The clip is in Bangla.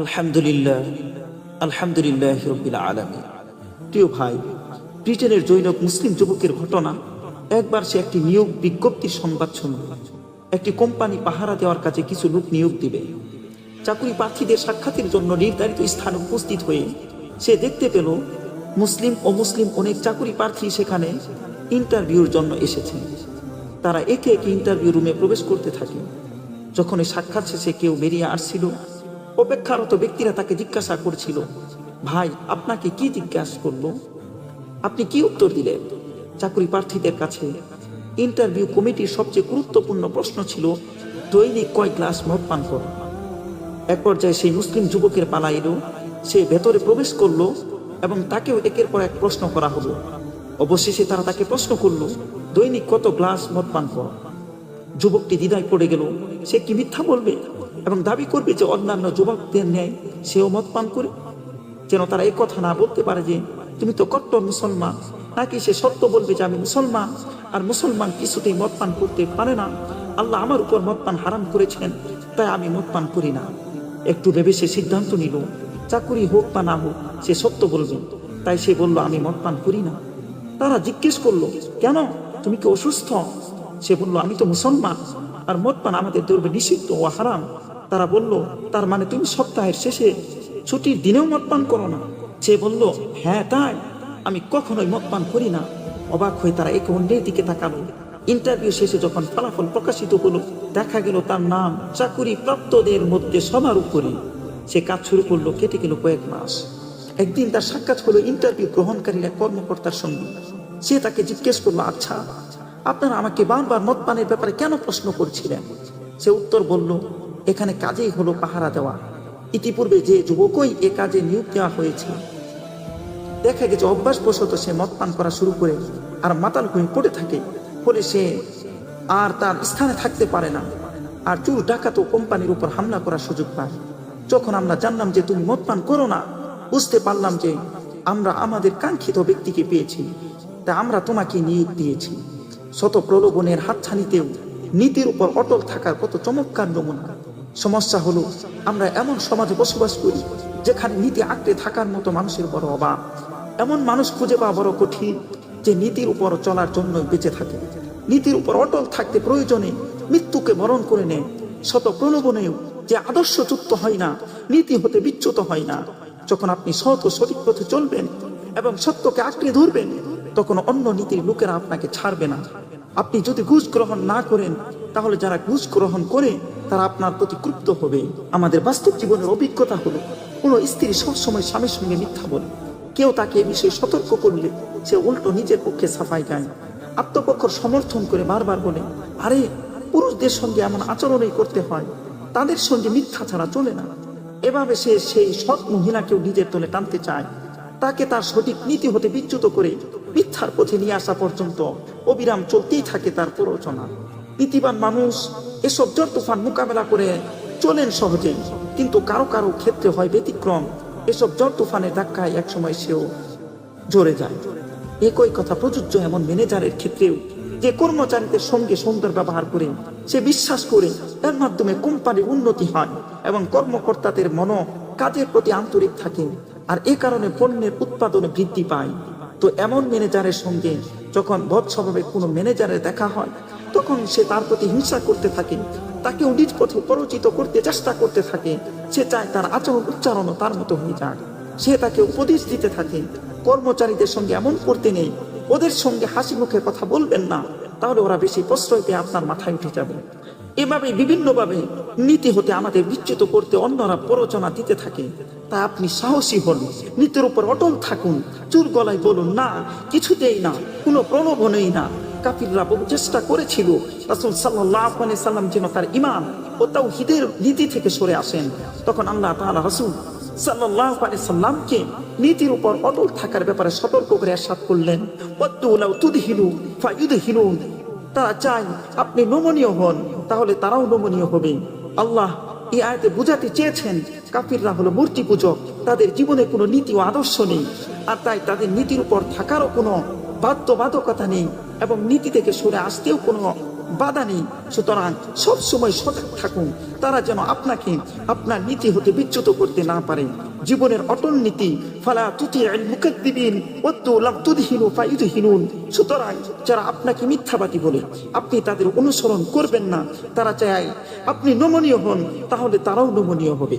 আলহামদুলিল্লাহ আলহামদুলিল্লাহ রবিল আলমী প্রিয় ভাই, ব্রিটেনের জৈনক মুসলিম যুবকের ঘটনা, একবার সে একটি নিয়োগ বিজ্ঞপ্তির সংবাদ শুনল। একটি কোম্পানি পাহারা দেওয়ার কাজে কিছু লোক নিয়োগ দিবে। চাকরি প্রার্থীদের সাক্ষাতের জন্য নির্ধারিত স্থানে উপস্থিত হয়ে সে দেখতে পেল মুসলিম ও মুসলিম অনেক চাকরি প্রার্থী সেখানে ইন্টারভিউর জন্য এসেছে। তারা একে একে ইন্টারভিউ রুমে প্রবেশ করতে থাকে। যখন সাক্ষাৎ শেষে কেউ বেরিয়ে আসছিল অপেক্ষারত ব্যক্তিরা তাকে জিজ্ঞাসা করছিল, ভাই, আপনাকে কি জিজ্ঞাসা করল? আপনি কি উত্তর দিলেন? চাকরি প্রার্থীদের কাছে ইন্টারভিউ কমিটির সবচেয়ে গুরুত্বপূর্ণ প্রশ্ন ছিল, দৈনিক কয় গ্লাস মদ পান করো? এক পর্যায়ে সেই মুসলিম যুবকের পালা এলো, সে ভেতরে প্রবেশ করল এবং তাকেও একের পর এক প্রশ্ন করা হলো। অবশেষে তারা তাকে প্রশ্ন করল, দৈনিক কত গ্লাস মদ পান করো? যুবকটি দ্বিধায় পড়ে গেল। সে কি মিথ্যা বলবে এবং দাবি করবে যে অন্যান্য যুবকদের ন্যায় সেও মদ পান করে? যেন তারা এই কথা না বলতে পারে যে, তুমি তো কট্টর মুসলমান। নাকি সে সত্য বলবে যে আমি মুসলমান? আর মুসলমান কিছুতেই মদ পান করতে পারে না। আল্লাহ আমার উপর মদ পান হারাম করেছেন, তাই আমি মদ পান করি না। একটু ভেবে সে সিদ্ধান্ত নিল, চাকুরি হোক বা না হোক, সে সত্য বলবে। তাই সে বলল, আমি মদ পান করি না। তারা জিজ্ঞেস করল, কেন? তুমি কি অসুস্থ? সে বলল, আমি তো মুসলমান। আর মদ পান আমাদের দৌড়বে নিষিদ্ধ ও হারাম। তারা বলল, তার মানে তুমি সপ্তাহের শেষে ছুটির দিনেও মদ পান করো না? সে বলল হ্যাঁ তাই। আমি কখনোই মদ পান করি না। অবাক হয়ে তারা একে অন্যের দিকে তাকালো। ইন্টারভিউ শেষে যখন ফলাফল প্রকাশিত হলো, দেখা গেল তার নাম চাকুরি প্রাপ্তদের মধ্যে সবার উপরে সে কাজ শুরু করল, কেটে গেল কয়েক মাস। একদিন তার সাক্ষাৎ হলো ইন্টারভিউ গ্রহণকারীরা কর্মকর্তার সঙ্গে। সে তাকে জিজ্ঞেস করল আচ্ছা আপনারা আমাকে বারবার মদ পানের ব্যাপারে কেন প্রশ্ন করছিলেন? সে উত্তর বলল, এখানে কাজেই হলো পাহারা দেওয়া। ইতিপূর্বে যে যুবকই এ কাজে নিয়োগ দেওয়া হয়েছে, দেখা গেছে অভ্যাসবশত সে মদ পান করা শুরু করে আর মাতাল হয়ে পড়ে থাকে, ফলে সে আর তার স্থানে থাকতে পারে না। আর চুর ডাকাত কোম্পানির উপর হামলা করার সুযোগ পায়। যখন আমরা জানলাম যে তুমি মদ পান করো না, বুঝতে পারলাম যে আমরা আমাদের কাঙ্ক্ষিত ব্যক্তিকে পেয়েছি, তা আমরা তোমাকে নিয়োগ দিয়েছি। শত প্রলোভনের হাতছানিতেও নীতির উপর অটল থাকার কত চমৎকার নমুনা। সমস্যা হলো, আমরা এমন সমাজে বসবাস করি যেখানে নীতি আঁকড়ে থাকার মতো মানুষের বড় অভাব। এমন মানুষ খুঁজে পাওয়া বড় কঠিন যে নীতির উপর চলার জন্য বেঁচে থাকে। নীতির উপর অটল থাকতে প্রয়োজনে মৃত্যুকে বরণ করে নেয়। শত প্রলোভনেও যে আদর্শযুক্ত হয় না, নীতি হতে বিচ্যুত হয় না। যখন আপনি সৎ ও সঠিক পথে চলবেন এবং সত্যকে আঁকড়ে ধরবেন, তখন অন্য নীতির লোকেরা আপনাকে ছাড়বে না। আপনি যদি ঘুষ গ্রহণ না করেন, তাহলে যারা ঘুষ গ্রহণ করে, তারা আপনার প্রতি ক্রুপ্ত হবে। আমাদের বাস্তব জীবনের অভিজ্ঞতা হলো, কোনো স্ত্রী সবসময় স্বামীর সঙ্গে মিথ্যা বলে। কেউ তাকে এ বিষয়ে সতর্ক করলে, সে উল্টো নিজের পক্ষে সাফাই গায়। আত্মপক্ষর সমর্থন করে বারবার বলে, আরে, পুরুষদের সঙ্গে এমন আচরণই করতে হয়। তাদের সঙ্গে মিথ্যা ছাড়া চলে না। এভাবে সে সেই সৎ মহিলাকেও নিজের তলে টানতে চায়। তাকে তার সঠিক নীতি হতে বিচ্যুত করে মিথ্যার পথে নিয়ে আসা পর্যন্ত অবিরাম চলতেই থাকে তার প্ররোচনা। নীতিবান মানুষ এসব জ্বর তুফান মোকাবেলা করে চলেন সহজেই কিন্তু কারও কারও ক্ষেত্রে হয় ব্যতিক্রম। এসব জ্বর তুফানের ধাক্কায় একসময় সেও জোরে যায়। একই কথা প্রযোজ্য এমন ম্যানেজারের ক্ষেত্রেও যে কর্মচারীদের সঙ্গে সুন্দর ব্যবহার করে, সে বিশ্বাস করে এর মাধ্যমে কোম্পানির উন্নতি হয় এবং কর্মকর্তাদের মন কাজের প্রতি আন্তরিক থাকে, আর এ কারণে পণ্যের উৎপাদনে বৃদ্ধি পায়। তো এমন ম্যানেজারের সঙ্গে যখন বদ স্বভাবে কোনো ম্যানেজারের দেখা হয়, তখন সে তার প্রতি হিংসা করতে থাকে তাকেও নিজ পথে পরিচিত করতে চেষ্টা করতে থাকে। সে চায় তার আচরণ উচ্চারণও তার মতো হয়ে যাক। সে তাকে উপদেশ দিতে থাকে, কর্মচারীদের সঙ্গে এমন করতে নেই, ওদের সঙ্গে হাসি মুখে কথা বলবেন না, তাহলে ওরা বেশি প্রশ্রয় পেয়ে আপনার মাথায় উঠে যাবে। এভাবে বিভিন্নভাবে নীতি হতে আমাদের বিচ্যুত করতে অন্যরা প্ররোচনা দিতে থাকে। তা আপনি সাহসী হন। নীতির উপর অটল থাকুন। চুর গলায় বলুন, না, কিছুতেই না, কোনো প্রলোভনেই না। কাফিররা বহু চেষ্টা করেছিল। রাসুল সাল্লাহ সাল্লাম যেন তার ইমান ও তাও হিদের নীতি থেকে সরে আসেন। তখন আল্লাহ তাআলা রাসূল সাল্লাহ সাল্লামকে নীতির উপর অটল থাকার ব্যাপারে সতর্ক করে আসাদ করলেন। তারা চায়, আপনি নমনীয় হন, তাহলে তারাও নমনীয় হবে। আল্লাহ এই আয়তে বুঝাতে চেয়েছেন কাফিররা হলো মূর্তি পূজক, তাদের জীবনে কোনো নীতি ও আদর্শ নেই, আর তাই তাদের নীতির উপর থাকারও কোনো বাধ্যবাধকতা নেই এবং নীতি থেকে সরে আসতেও কোনো বাধা নেই। সুতরাং সবসময় সজাগ থাকুন। তারা যেন আপনাকে আপনার নীতি হতে বিচ্যুত করতে না পারে। জীবনের অটল নীতি, ফালা তুতি মুকাদ্দিবিন সুতরাং যারা আপনাকে মিথ্যাবাদী বলে, আপনি তাদের অনুসরণ করবেন না। তারা চায় আপনি নমনীয় হন, তাহলে তারাও নমনীয় হবে।